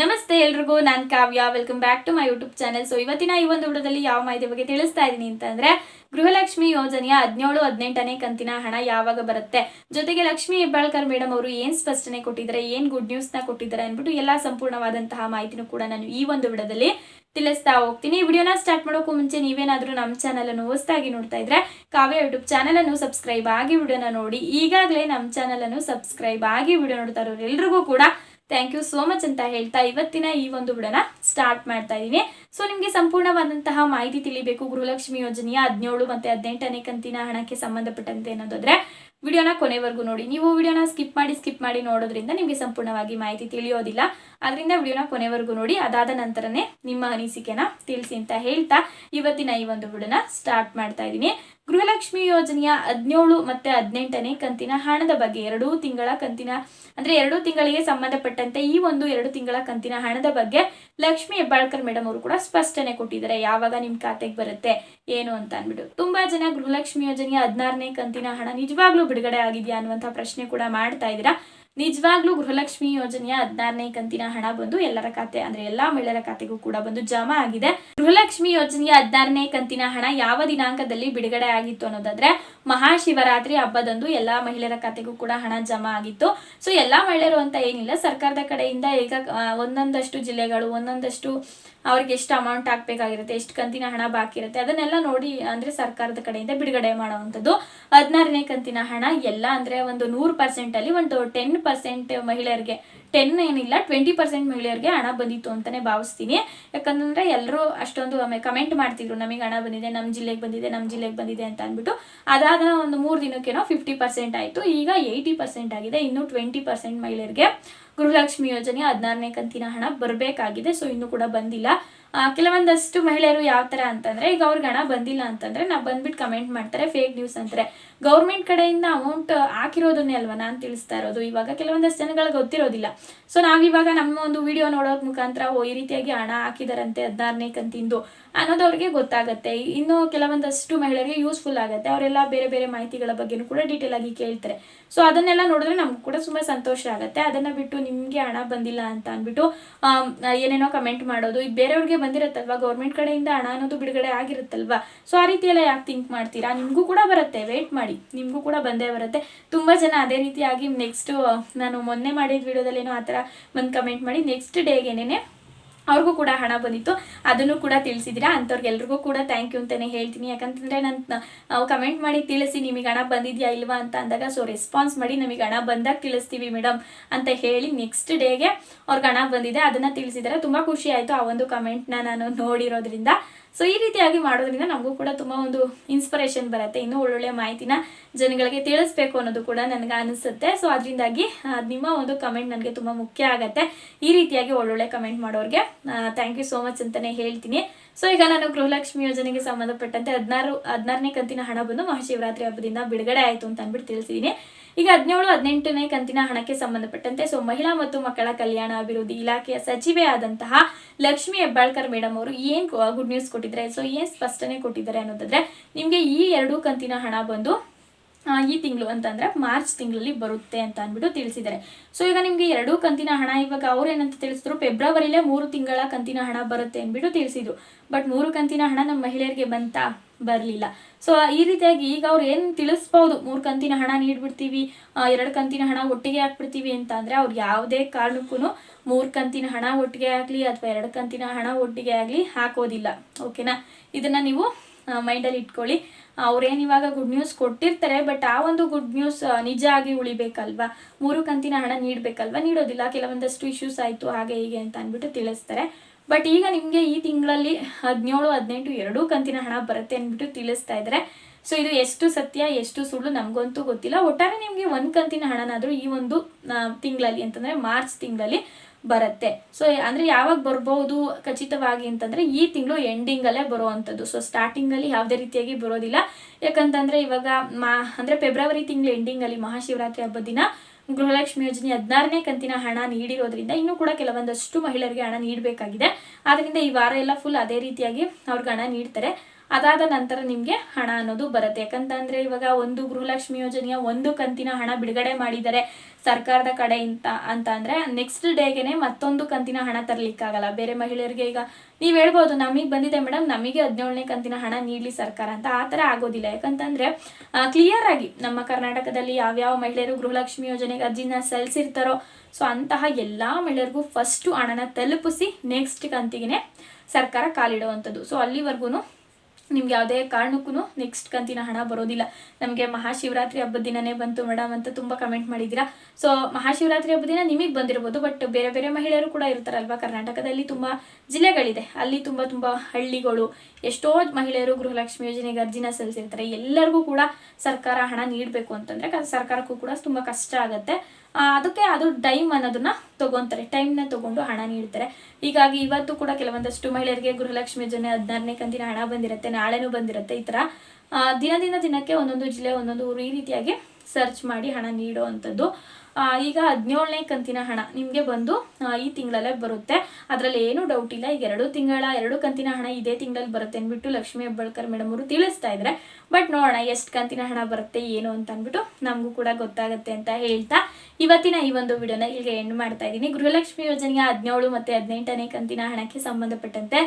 ನಮಸ್ತೆ ಎಲ್ರಿಗೂ, ನಾನು Kavya. Welcome back to my YouTube channel so ಇವತ್ತಿನ ಈ ಒಂದು ವಿಡಿಯೋದಲ್ಲಿ ಯಾವ ಮಾಹಿತಿ ಬಗ್ಗೆ ತಿಳಿಸ್ತಾ ಇದ್ದೀನಿ ಅಂತಂದ್ರೆ, ಗೃಹಲಕ್ಷ್ಮಿ ಯೋಜನೆಯ ಹದಿನೇಳು, ಹದಿನೆಂಟನೇ ಕಂತಿನ ಹಣ ಯಾವಾಗ ಬರುತ್ತೆ? ಜೊತೆಗೆ ಲಕ್ಷ್ಮಿ ಹೆಬ್ಬಾಳ್ಕರ್ ಮೇಡಮ್ ಅವರು ಏನ್ ಸ್ಪಷ್ಟನೆ ಕೊಟ್ಟಿದ್ದಾರೆ, ಏನ್ ಗುಡ್ ನ್ಯೂಸ್ನ ಕೊಟ್ಟಿದ್ದಾರೆ ಅಂದ್ಬಿಟ್ಟು ಎಲ್ಲಾ ಸಂಪೂರ್ಣವಾದಂತಹ ಮಾಹಿತಿನೂ ಕೂಡ ನಾನು ಈ ಒಂದು ವಿಡದಲ್ಲಿ ತಿಳಿಸ್ತಾ ಹೋಗ್ತೀನಿ. ಈ ವಿಡಿಯೋನ ಸ್ಟಾರ್ಟ್ ಮಾಡೋಕ್ಕೂ ಮುಂಚೆ ನೀವೇನಾದರೂ ನಮ್ಮ ಚಾನಲ್ ಅನ್ನು ಹೊಸದಾಗಿ ನೋಡ್ತಾ ಇದ್ರೆ, ಕಾವ್ಯ ಯೂಟ್ಯೂಬ್ ಚಾನಲ್ ಅನ್ನು ಸಬ್ಸ್ಕ್ರೈಬ್ ಆಗಿ ವಿಡಿಯೋನ ನೋಡಿ. ಈಗಾಗಲೇ ನಮ್ಮ ಚಾನಲ್ ಅನ್ನು ಸಬ್ಸ್ಕ್ರೈಬ್ ಆಗಿ ವಿಡಿಯೋ ನೋಡ್ತಾ ಇರೋರು ಎಲ್ರಿಗೂ ಕೂಡ ಥ್ಯಾಂಕ್ ಯು ಸೋ ಮಚ್ ಅಂತ ಹೇಳ್ತಾ ಇವತ್ತಿನ ಈ ಒಂದು ಬಿಡನ ಸ್ಟಾರ್ಟ್ ಮಾಡ್ತಾ ಇದ್ದೀನಿ ಸೊ ನಿಮಗೆ ಸಂಪೂರ್ಣವಾದಂತಹ ಮಾಹಿತಿ ತಿಳಿಬೇಕು. ಗೃಹಲಕ್ಷ್ಮಿ ಯೋಜನೆಯ ಹದಿನೇಳು ಮತ್ತೆ ಹದಿನೆಂಟನೇ ಕಂತಿನ ಹಣಕ್ಕೆ ಸಂಬಂಧಪಟ್ಟಂತೆ ಅನ್ನೋದಾದ್ರೆ ವಿಡಿಯೋನ ಕೊನೆವರೆಗೂ ನೋಡಿ. ನೀವು ವಿಡಿಯೋನ ಸ್ಕಿಪ್ ಮಾಡಿ ಸ್ಕಿಪ್ ಮಾಡಿ ನೋಡೋದ್ರಿಂದ ನಿಮಗೆ ಸಂಪೂರ್ಣವಾಗಿ ಮಾಹಿತಿ ತಿಳಿಯೋದಿಲ್ಲ. ಅದರಿಂದ ವಿಡಿಯೋನ ಕೊನೆವರೆಗೂ ನೋಡಿ. ಅದಾದ ನಂತರನೇ ನಿಮ್ಮ ಅನಿಸಿಕೆನ ತಿಳಿಸಿ ಅಂತ ಹೇಳ್ತಾ ಇವತ್ತಿನ ಈ ಒಂದು ವಿಡಿಯೋನ ಸ್ಟಾರ್ಟ್ ಮಾಡ್ತಾ ಇದ್ದೀನಿ. ಗೃಹಲಕ್ಷ್ಮಿ ಯೋಜನೆಯ ಹದಿನೇಳು ಮತ್ತೆ ಹದಿನೆಂಟನೇ ಕಂತಿನ ಹಣದ ಬಗ್ಗೆ ಎರಡೂ ತಿಂಗಳ ಕಂತಿನ, ಅಂದ್ರೆ ಎರಡು ತಿಂಗಳಿಗೆ ಸಂಬಂಧಪಟ್ಟಂತೆ ಈ ಒಂದು ಎರಡು ತಿಂಗಳ ಕಂತಿನ ಹಣದ ಬಗ್ಗೆ ಲಕ್ಷ್ಮಿ ಹೆಬ್ಬಾಳ್ಕರ್ ಮೇಡಮ್ ಅವರು ಕೂಡ ಸ್ಪಷ್ಟನೆ ಕೊಟ್ಟಿದ್ದಾರೆ. ಯಾವಾಗ ನಿಮ್ಮ ಖಾತೆಗೆ ಬರುತ್ತೆ, ಏನು ಅಂತ ಅಂದ್ಬಿಟ್ಟು. ತುಂಬಾ ಜನ ಗೃಹಲಕ್ಷ್ಮಿ ಯೋಜನೆಯ ಹದಿನಾರನೇ ಕಂತಿನ ಹಣ ನಿಜವಾಗ್ಲೂ ಬಿಡುಗಡೆ ಆಗಿದೆಯಾ ಅನ್ನುವಂಥ ಪ್ರಶ್ನೆ ಕೂಡ ಮಾಡ್ತಾ ಇದ್ದೀರಾ. ನಿಜವಾಗ್ಲೂ ಗೃಹಲಕ್ಷ್ಮಿ ಯೋಜನೆಯ ಹದಿನಾರನೇ ಕಂತಿನ ಹಣ ಬಂದು ಎಲ್ಲರ ಖಾತೆ ಅಂದ್ರೆ ಎಲ್ಲಾ ಮಹಿಳೆಯರ ಖಾತೆಗೂ ಕೂಡ ಬಂದು ಜಮಾ ಆಗಿದೆ. ಗೃಹಲಕ್ಷ್ಮಿ ಯೋಜನೆಯ ಹದಿನಾರನೇ ಕಂತಿನ ಹಣ ಯಾವ ದಿನಾಂಕದಲ್ಲಿ ಬಿಡುಗಡೆ ಆಗಿತ್ತು ಅನ್ನೋದಾದ್ರೆ ಮಹಾಶಿವರಾತ್ರಿ ಹಬ್ಬದಂದು ಎಲ್ಲಾ ಮಹಿಳೆಯರ ಖಾತೆಗೂ ಕೂಡ ಹಣ ಜಮಾ ಆಗಿತ್ತು. ಸೊ ಎಲ್ಲಾ ಮಹಿಳೆಯರು ಅಂತ ಏನಿಲ್ಲ, ಸರ್ಕಾರದ ಕಡೆಯಿಂದ ಈಗ ಒಂದೊಂದಷ್ಟು ಜಿಲ್ಲೆಗಳು, ಒಂದೊಂದಷ್ಟು ಅವ್ರಿಗೆ ಎಷ್ಟು ಅಮೌಂಟ್ ಹಾಕ್ಬೇಕಾಗಿರುತ್ತೆ, ಎಷ್ಟು ಕಂತಿನ ಹಣ ಬಾಕಿ ಇರುತ್ತೆ, ಅದನ್ನೆಲ್ಲ ನೋಡಿ ಅಂದ್ರೆ ಸರ್ಕಾರದ ಕಡೆಯಿಂದ ಬಿಡುಗಡೆ ಮಾಡುವಂಥದ್ದು. ಹದಿನಾರನೇ ಕಂತಿನ ಹಣ ಎಲ್ಲ ಅಂದ್ರೆ ಒಂದು ನೂರು ಪರ್ಸೆಂಟ್ ಅಲ್ಲಿ ಒಂದು ಟೆನ್ ಪರ್ಸೆಂಟ್ ಮಹಿಳೆಯರಿಗೆ ಟೆನ್ ಏನಿಲ್ಲ ಟ್ವೆಂಟಿ ಪರ್ಸೆಂಟ್ ಮಹಿಳೆಯರಿಗೆ ಹಣ ಬಂದಿತ್ತು ಅಂತಾನೆ ಭಾವಿಸ್ತೀನಿ. ಯಾಕಂದ್ರೆ ಎಲ್ಲರೂ ಅಷ್ಟೊಂದು ಕಮೆಂಟ್ ಮಾಡ್ತಿದ್ರು, ನಮಗೆ ಹಣ ಬಂದಿದೆ ನಮ್ಮ ಜಿಲ್ಲೆಗೆ ಬಂದಿದೆ ನಮ್ಮ ಜಿಲ್ಲೆಗೆ ಬಂದಿದೆ ಅಂತ ಅಂದ್ಬಿಟ್ಟು. ಅದಾದ ಒಂದು ಮೂರು ದಿನಕ್ಕೇನೋ ಫಿಫ್ಟಿ ಪರ್ಸೆಂಟ್ ಆಯಿತು. ಈಗ ಏಯ್ಟಿ ಪರ್ಸೆಂಟ್ ಆಗಿದೆ. ಇನ್ನು ಟ್ವೆಂಟಿ ಪರ್ಸೆಂಟ್ ಮಹಿಳೆಯರಿಗೆ. ಗೃಹಲಕ್ಷ್ಮಿ ಯೋಜನೆ ಹದಿನಾರನೇ ಕಂತಿನ ಹಣ ಬರಬೇಕಾಗಿದೆ ಸೊ ಇನ್ನೂ ಕೂಡ ಬಂದಿಲ್ಲ. ಕೆಲವೊಂದಷ್ಟು ಮಹಿಳೆಯರು ಯಾವ ತರ ಅಂತಂದ್ರೆ, ಈಗ ಅವ್ರಿಗೆ ಹಣ ಬಂದಿಲ್ಲ ಅಂತಂದ್ರೆ ನಾವು ಬಂದ್ಬಿಟ್ಟು ಕಮೆಂಟ್ ಮಾಡ್ತಾರೆ ಫೇಕ್ ನ್ಯೂಸ್ ಅಂತಾರೆ. ಗೌರ್ಮೆಂಟ್ ಕಡೆಯಿಂದ ಅಮೌಂಟ್ ಹಾಕಿರೋದನ್ನೇ ಅಲ್ವಾ ನಾನು ತಿಳಿಸ್ತಾ ಇರೋದು? ಇವಾಗ ಕೆಲವೊಂದಷ್ಟು ಜನಗಳಿಗೆ ಗೊತ್ತಿರೋದಿಲ್ಲ. ಸೊ ನಾವಿವಾಗ ನಮ್ಮ ಒಂದು ವಿಡಿಯೋ ನೋಡೋದ್ ಮುಖಾಂತರ, ಓ, ಈ ರೀತಿಯಾಗಿ ಹಣ ಹಾಕಿದಾರಂತೆ ಹದಿನಾರನೇ ಕಂತಿಂದು ಅನ್ನೋದು ಅವ್ರಿಗೆ ಗೊತ್ತಾಗತ್ತೆ. ಇನ್ನು ಕೆಲವೊಂದಷ್ಟು ಮಹಿಳೆಯರಿಗೆ ಯೂಸ್ಫುಲ್ ಆಗುತ್ತೆ. ಅವರೆಲ್ಲ ಬೇರೆ ಬೇರೆ ಮಾಹಿತಿಗಳ ಬಗ್ಗೆನೂ ಕೂಡ ಡೀಟೇಲ್ ಆಗಿ ಕೇಳ್ತಾರೆ. ಸೊ ಅದನ್ನೆಲ್ಲ ನೋಡಿದ್ರೆ ನಮ್ಗೆ ಕೂಡ ತುಂಬಾ ಸಂತೋಷ ಆಗುತ್ತೆ. ಅದನ್ನ ಬಿಟ್ಟು ನಿಮ್ಗೆ ಹಣ ಬಂದಿಲ್ಲ ಅಂತ ಅಂದ್ಬಿಟ್ಟು ಏನೇನೋ ಕಮೆಂಟ್ ಮಾಡೋದು ಈಗ ಬೇರೆಯವ್ರಿಗೆ ಬಂದಿರುತ್ತಲ್ವಾ? ಗೌರ್ಮೆಂಟ್ ಕಡೆಯಿಂದ ಹಣ ಅನ್ನೋದು ಬಿಡುಗಡೆ ಆಗಿರುತ್ತಲ್ವಾ? ಸೊ ಆ ರೀತಿ ಎಲ್ಲ ಯಾಕೆ ಥಿಂಕ್ ಮಾಡ್ತೀರಾ? ನಿಮಗೂ ಕೂಡ ಬರುತ್ತೆ ವೇಟ್ ಮಾಡಿ. ನಿಮಗೂ ಕೂಡ ಬಂದೇ ಬರುತ್ತೆ. ತುಂಬಾ ಜನ ಅದೇ ರೀತಿಯಾಗಿ ನೆಕ್ಸ್ಟ್ ನಾನು ಮೊನ್ನೆ ಮಾಡಿದ ವಿಡಿಯೋದಲ್ಲಿ ಏನೋ ಆ ಥರ ಒಂದು ಕಮೆಂಟ್ ಮಾಡಿ ನೆಕ್ಸ್ಟ್ ಡೇಗೇನೆ ಅವ್ರಿಗೂ ಕೂಡ ಹಣ ಬಂದಿತ್ತು. ಅದನ್ನು ಕೂಡ ತಿಳಿಸಿದ್ದೀರಾ? ಅಂಥವ್ರಿಗೆಲ್ರಿಗೂ ಕೂಡ ಥ್ಯಾಂಕ್ ಯು ಅಂತಾನೆ ಹೇಳ್ತೀನಿ. ಯಾಕಂತಂದ್ರೆ ನಾನು ಕಮೆಂಟ್ ಮಾಡಿ ತಿಳಿಸಿ ನಿಮಗೆ ಹಣ ಬಂದಿದ್ಯಾ ಇಲ್ವಾ ಅಂತ ಅಂದಾಗ ಸೊ ರೆಸ್ಪಾನ್ಸ್ ಮಾಡಿ ನಮಗೆ ಹಣ ಬಂದಾಗ ತಿಳಿಸ್ತೀವಿ ಮೇಡಮ್ ಅಂತ ಹೇಳಿ ನೆಕ್ಸ್ಟ್ ಡೇಗೆ ಅವ್ರಿಗೆ ಹಣ ಬಂದಿದೆ. ಅದನ್ನ ತಿಳಿಸಿದ್ದಾರೆ ತುಂಬಾ ಖುಷಿ ಆಯಿತು ಆ ಒಂದು ಕಮೆಂಟ್ನ ನಾನು ನೋಡಿರೋದ್ರಿಂದ. ಸೊ ಈ ರೀತಿಯಾಗಿ ಮಾಡೋದ್ರಿಂದ ನಮಗೂ ಕೂಡ ತುಂಬಾ ಒಂದು ಇನ್ಸ್ಪಿರೇಷನ್ ಬರುತ್ತೆ, ಇನ್ನೂ ಒಳ್ಳೊಳ್ಳೆ ಮಾಹಿತಿನ ಜನಗಳಿಗೆ ತಿಳಿಸ್ಬೇಕು ಅನ್ನೋದು ಕೂಡ ನನಗೆ ಅನಿಸುತ್ತೆ. ಸೊ ಅದರಿಂದಾಗಿ ನಿಮ್ಮ ಒಂದು ಕಮೆಂಟ್ ನನಗೆ ತುಂಬ ಮುಖ್ಯ ಆಗುತ್ತೆ. ಈ ರೀತಿಯಾಗಿ ಒಳ್ಳೊಳ್ಳೆ ಕಮೆಂಟ್ ಮಾಡೋರಿಗೆ ಥ್ಯಾಂಕ್ ಯು ಸೋ ಮಚ್ ಅಂತಾನೆ ಹೇಳ್ತೀನಿ. ಸೊ ಈಗ ನಾನು ಗೃಹಲಕ್ಷ್ಮಿ ಯೋಜನೆಗೆ ಸಂಬಂಧಪಟ್ಟಂತೆ ಹದಿನಾರು, ಹದಿನಾರನೇ ಕಂತಿನ ಹಣ ಬಂದು ಮಹಾಶಿವರಾತ್ರಿ ಹಬ್ಬದಿಂದ ಬಿಡುಗಡೆ ಆಯಿತು ಅಂತ ಅಂದ್ಬಿಟ್ಟು ತಿಳಿಸಿದ್ದೀನಿ ಈಗ ಹದಿನೇಳು, ಹದಿನೆಂಟನೇ ಕಂತಿನ ಹಣಕ್ಕೆ ಸಂಬಂಧಪಟ್ಟಂತೆ ಸೊ ಮಹಿಳಾ ಮತ್ತು ಮಕ್ಕಳ ಕಲ್ಯಾಣ ಅಭಿವೃದ್ಧಿ ಇಲಾಖೆಯ ಸಚಿವೆ ಆದಂತಹ ಲಕ್ಷ್ಮಿ ಹೆಬ್ಬಾಳ್ಕರ್ ಮೇಡಮ್ ಅವರು ಏನ್ ಗುಡ್ ನ್ಯೂಸ್ ಕೊಟ್ಟಿದ್ದಾರೆ. ಸೊ ಏನ್ ಸ್ಪಷ್ಟನೆ ಕೊಟ್ಟಿದ್ದಾರೆ ಅನ್ನೋದಾದ್ರೆ, ನಿಮ್ಗೆ ಈ ಎರಡು ಕಂತಿನ ಹಣ ಬಂದು ಈ ತಿಂಗಳು ಅಂತಂದರೆ ಮಾರ್ಚ್ ತಿಂಗಳಲ್ಲಿ ಬರುತ್ತೆ ಅಂತ ಅಂದ್ಬಿಟ್ಟು ತಿಳಿಸಿದ್ದಾರೆ. ಸೊ ಈಗ ನಿಮಗೆ ಎರಡು ಕಂತಿನ ಹಣ ಇವಾಗ ಅವ್ರು ಏನಂತ ತಿಳಿಸಿದ್ರು, ಫೆಬ್ರವರಿಲೇ ಮೂರು ತಿಂಗಳ ಕಂತಿನ ಹಣ ಬರುತ್ತೆ ಅಂದ್ಬಿಟ್ಟು ತಿಳಿಸಿದ್ರು. ಬಟ್ ಮೂರು ಕಂತಿನ ಹಣ ನಮ್ಮ ಮಹಿಳೆಯರಿಗೆ ಬಂತಾ, ಬರಲಿಲ್ಲ. ಸೊ ಈ ರೀತಿಯಾಗಿ ಈಗ ಅವ್ರು ಏನು ತಿಳಿಸ್ಬೋದು? ಮೂರು ಕಂತಿನ ಹಣ ನೀಡ್ಬಿಡ್ತೀವಿ ಎರಡು ಕಂತಿನ ಹಣ ಒಟ್ಟಿಗೆ ಹಾಕ್ಬಿಡ್ತೀವಿ ಅಂತ ಅಂದ್ರೆ ಅವ್ರು ಯಾವುದೇ ಕಾರಣಕ್ಕೂ ಮೂರು ಕಂತಿನ ಹಣ ಒಟ್ಟಿಗೆ ಆಗಲಿ ಅಥವಾ ಎರಡು ಕಂತಿನ ಹಣ ಒಟ್ಟಿಗೆ ಆಗಲಿ ಹಾಕೋದಿಲ್ಲ. ಓಕೆನಾ ಇದನ್ನು ನೀವು ಮೈಂಡಲ್ಲಿ ಇಟ್ಕೊಳ್ಳಿ. ಅವ್ರೇನು ಇವಾಗ ಗುಡ್ ನ್ಯೂಸ್ ಕೊಟ್ಟಿರ್ತಾರೆ ಬಟ್ ಆ ಒಂದು ಗುಡ್ ನ್ಯೂಸ್ ನಿಜ ಆಗಿ ಉಳಿಬೇಕಲ್ವಾ? ಮೂರು ಕಂತಿನ ಹಣ ನೀಡಬೇಕಲ್ವಾ? ನೀಡೋದಿಲ್ಲ. ಕೆಲವೊಂದಷ್ಟು ಇಶ್ಯೂಸ್ ಆಯಿತು, ಹಾಗೆ ಹೀಗೆ ಅಂತ ಅಂದ್ಬಿಟ್ಟು ತಿಳಿಸ್ತಾರೆ. ಬಟ್ ಈಗ ನಿಮಗೆ ಈ ತಿಂಗಳಲ್ಲಿ ಹದಿನೇಳು ಹದಿನೆಂಟು ಎರಡೂ ಕಂತಿನ ಹಣ ಬರುತ್ತೆ ಅಂದ್ಬಿಟ್ಟು ತಿಳಿಸ್ತಾ ಇದ್ದಾರೆ ಸೊ ಇದು ಎಷ್ಟು ಸತ್ಯ, ಎಷ್ಟು ಸುಳ್ಳು ನಮಗಂತೂ ಗೊತ್ತಿಲ್ಲ. ಒಟ್ಟಾರೆ ನಿಮಗೆ ಒಂದು ಕಂತಿನ ಹಣನಾದರೂ ಈ ಒಂದು ತಿಂಗಳಲ್ಲಿ ಅಂತಂದರೆ ಮಾರ್ಚ್ ತಿಂಗಳಲ್ಲಿ ಬರುತ್ತೆ. ಸೊ ಅಂದ್ರೆ ಯಾವಾಗ ಬರ್ಬೋದು ಖಚಿತವಾಗಿ ಅಂತಂದ್ರೆ ಈ ತಿಂಗಳು ಎಂಡಿಂಗ್ ಅಲ್ಲೇ ಬರುವಂತದ್ದು ಸೊ ಸ್ಟಾರ್ಟಿಂಗ್ ಅಲ್ಲಿ ಯಾವುದೇ ರೀತಿಯಾಗಿ ಬರೋದಿಲ್ಲ. ಯಾಕಂತಂದ್ರೆ ಇವಾಗ ಮಾ, ಅಂದ್ರೆ ಫೆಬ್ರವರಿ ತಿಂಗಳು ಎಂಡಿಂಗ್ ಅಲ್ಲಿ ಮಹಾಶಿವರಾತ್ರಿ ಹಬ್ಬದ ದಿನ ಗೃಹಲಕ್ಷ್ಮಿ ಯೋಜನೆ ಹದಿನಾರನೇ ಕಂತಿನ ಹಣ ನೀಡಿರೋದ್ರಿಂದ ಇನ್ನೂ ಕೂಡ ಕೆಲವೊಂದಷ್ಟು ಮಹಿಳೆಯರಿಗೆ ಹಣ ನೀಡಬೇಕಾಗಿದೆ. ಆದ್ದರಿಂದ ಈ ವಾರ ಎಲ್ಲ ಫುಲ್ ಅದೇ ರೀತಿಯಾಗಿ ಅವ್ರಿಗೆ ಹಣ ನೀಡ್ತಾರೆ. ಅದಾದ ನಂತರ ನಿಮಗೆ ಹಣ ಅನ್ನೋದು ಬರುತ್ತೆ. ಯಾಕಂತಂದರೆ ಇವಾಗ ಒಂದು ಗೃಹಲಕ್ಷ್ಮಿ ಯೋಜನೆಯ ಒಂದು ಕಂತಿನ ಹಣ ಬಿಡುಗಡೆ ಮಾಡಿದರೆ ಸರ್ಕಾರದ ಕಡೆಯಿಂದ ಅಂತ ಅಂದ್ರೆ ನೆಕ್ಸ್ಟ್ ಡೇಗೆನೆ ಮತ್ತೊಂದು ಕಂತಿನ ಹಣ ತರಲಿಕ್ಕಾಗಲ್ಲ. ಬೇರೆ ಮಹಿಳೆಯರಿಗೆ ಈಗ ನೀವು ಹೇಳ್ಬೋದು, ನಮಗೆ ಬಂದಿದೆ ಮೇಡಮ್, ನಮಗೆ ಹದಿನೇಳನೇ ಕಂತಿನ ಹಣ ನೀಡಲಿ ಸರ್ಕಾರ ಅಂತ. ಆ ಥರ ಆಗೋದಿಲ್ಲ. ಯಾಕಂತಂದ್ರೆ ಕ್ಲಿಯರ್ ಆಗಿ ನಮ್ಮ ಕರ್ನಾಟಕದಲ್ಲಿ ಯಾವ್ಯಾವ ಮಹಿಳೆಯರು ಗೃಹಲಕ್ಷ್ಮಿ ಯೋಜನೆಗೆ ಅರ್ಜಿನ ಸಲ್ಲಿಸಿರ್ತಾರೋ, ಸೊ ಅಂತಹ ಎಲ್ಲ ಮಹಿಳೆಯರಿಗೂ ಫಸ್ಟು ಹಣನ ತಲುಪಿಸಿ ನೆಕ್ಸ್ಟ್ ಕಂತಿಗೆ ಸರ್ಕಾರ ಕಾಲಿಡುವಂಥದ್ದು. ಸೊ ಅಲ್ಲಿವರೆಗೂ ನಿಮ್ಗೆ ಯಾವುದೇ ಕಾರಣಕ್ಕೂ ನೆಕ್ಸ್ಟ್ ಕಂತಿನ ಹಣ ಬರೋದಿಲ್ಲ. ನಮಗೆ ಮಹಾಶಿವರಾತ್ರಿ ಹಬ್ಬದ ದಿನನೇ ಬಂತು ಮೇಡಮ್ ಅಂತ ತುಂಬ ಕಮೆಂಟ್ ಮಾಡಿದ್ದೀರಾ. ಸೊ ಮಹಾಶಿವರಾತ್ರಿ ಹಬ್ಬದ ದಿನ ನಿಮಗೆ ಬಂದಿರ್ಬೋದು ಬಟ್ ಬೇರೆ ಬೇರೆ ಮಹಿಳೆಯರು ಕೂಡ ಇರ್ತಾರಲ್ವಾ? ಕರ್ನಾಟಕದಲ್ಲಿ ತುಂಬ ಜಿಲ್ಲೆಗಳಿದೆ. ಅಲ್ಲಿ ತುಂಬ ತುಂಬ ಹಳ್ಳಿಗಳು, ಎಷ್ಟೋ ಮಹಿಳೆಯರು ಗೃಹಲಕ್ಷ್ಮಿ ಯೋಜನೆಗೆ ಅರ್ಜಿನ ಸಲ್ಲಿಸಿರ್ತಾರೆ. ಎಲ್ಲರಿಗೂ ಕೂಡ ಸರ್ಕಾರ ಹಣ ನೀಡಬೇಕು ಅಂತಂದರೆ ಸರ್ಕಾರಕ್ಕೂ ಕೂಡ ತುಂಬ ಕಷ್ಟ ಆಗುತ್ತೆ. ಅದಕ್ಕೆ ಅದು ಟೈಮ್ ಅನ್ನೋದನ್ನ ತಗೊಂತಾರೆ. ಟೈಮ್ನ ತಗೊಂಡು ಹಣ ನೀಡ್ತಾರೆ. ಹೀಗಾಗಿ ಇವತ್ತು ಕೂಡ ಕೆಲವೊಂದಷ್ಟು ಮಹಿಳೆಯರಿಗೆ ಗೃಹಲಕ್ಷ್ಮಿ ಯೋಜನೆ ಹದಿನಾರನೇ ಕಂತಿನ ಹಣ ಬಂದಿರುತ್ತೆ, ನಾಳೆನೂ ಬಂದಿರುತ್ತೆ ಈ ಥರ ದಿನ ದಿನ ದಿನಕ್ಕೆ ಒಂದೊಂದು ಜಿಲ್ಲೆ, ಒಂದೊಂದು ಊರು ಈ ರೀತಿಯಾಗಿ ಸರ್ಚ್ ಮಾಡಿ ಹಣ ನೀಡುವಂಥದ್ದು. ಈಗ ಹದಿನೇಳನೇ ಕಂತಿನ ಹಣ ನಿಮಗೆ ಬಂದು ಈ ತಿಂಗಳಲ್ಲೇ ಬರುತ್ತೆ. ಅದರಲ್ಲಿ ಏನೂ ಡೌಟ್ ಇಲ್ಲ. ಈಗ ಎರಡು ತಿಂಗಳ, ಎರಡು ಕಂತಿನ ಹಣ ಇದೇ ತಿಂಗಳಲ್ಲಿ ಬರುತ್ತೆ ಅಂದ್ಬಿಟ್ಟು ಲಕ್ಷ್ಮೀ ಹೆಬ್ಬಾಳ್ಕರ್ ಮೇಡಮ್ ಅವರು ತಿಳಿಸ್ತಾ ಇದ್ದಾರೆ ಬಟ್ ನೋಡೋಣ ಎಷ್ಟು ಕಂತಿನ ಹಣ ಬರುತ್ತೆ, ಏನು ಅಂತ ಅಂದ್ಬಿಟ್ಟು ನಮಗೂ ಕೂಡ ಗೊತ್ತಾಗುತ್ತೆ ಅಂತ ಹೇಳ್ತಾ ಇವತ್ತಿನ ಈ ಒಂದು ವಿಡಿಯೋನ ಇಲ್ಲಿಗೆ ಎಂಡ್ ಮಾಡ್ತಾ ಇದ್ದೀನಿ. ಗೃಹಲಕ್ಷ್ಮಿ ಯೋಜನೆಯ ಹದಿನೇಳು ಮತ್ತು ಹದಿನೆಂಟನೇ ಕಂತಿನ ಹಣಕ್ಕೆ ಸಂಬಂಧಪಟ್ಟಂತೆ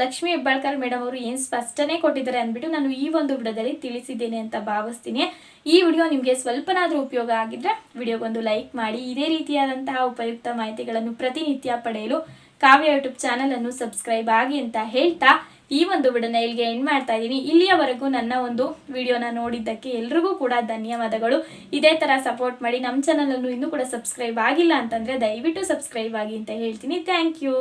ಲಕ್ಷ್ಮೀ ಹೆಬ್ಬಾಳ್ಕರ್ ಮೇಡಮ್ ಅವರು ಏನು ಸ್ಪಷ್ಟನೆ ಕೊಟ್ಟಿದ್ದಾರೆ ಅಂದ್ಬಿಟ್ಟು ನಾನು ಈ ಒಂದು ವಿಡಿಯೋದಲ್ಲಿ ತಿಳಿಸಿದ್ದೇನೆ ಅಂತ ಭಾವಿಸ್ತೀನಿ. ಈ ವಿಡಿಯೋ ನಿಮಗೆ ಸ್ವಲ್ಪನಾದರೂ ಉಪಯೋಗ ಆಗಿದ್ರೆ ವಿಡಿಯೋಗೊಂದು ಲೈಕ್ ಮಾಡಿ, ಇದೇ ರೀತಿಯಾದಂತಹ ಉಪಯುಕ್ತ ಮಾಹಿತಿಗಳನ್ನು ಪ್ರತಿನಿತ್ಯ ಪಡೆಯಲು ಕಾವ್ಯ ಯೂಟ್ಯೂಬ್ ಚಾನಲನ್ನು ಸಬ್ಸ್ಕ್ರೈಬ್ ಆಗಿ ಅಂತ ಹೇಳ್ತಾ ಈ ಒಂದು ವಿಡಿಯೋನ ಇಲ್ಲಿಗೆ ಎಂಡ್ ಮಾಡ್ತಾ ಇದ್ದೀನಿ. ಇಲ್ಲಿಯವರೆಗೂ ನನ್ನ ಒಂದು ವಿಡಿಯೋನ ನೋಡಿದ್ದಕ್ಕೆ ಎಲ್ರಿಗೂ ಕೂಡ ಧನ್ಯವಾದಗಳು. ಇದೇ ಥರ ಸಪೋರ್ಟ್ ಮಾಡಿ ನಮ್ಮ ಚಾನಲನ್ನು ಇನ್ನೂ ಕೂಡ ಸಬ್ಸ್ಕ್ರೈಬ್ ಆಗಿಲ್ಲ ಅಂತಂದರೆ ದಯವಿಟ್ಟು ಸಬ್ಸ್ಕ್ರೈಬ್ ಆಗಿ ಅಂತ ಹೇಳ್ತೀನಿ. Thank you.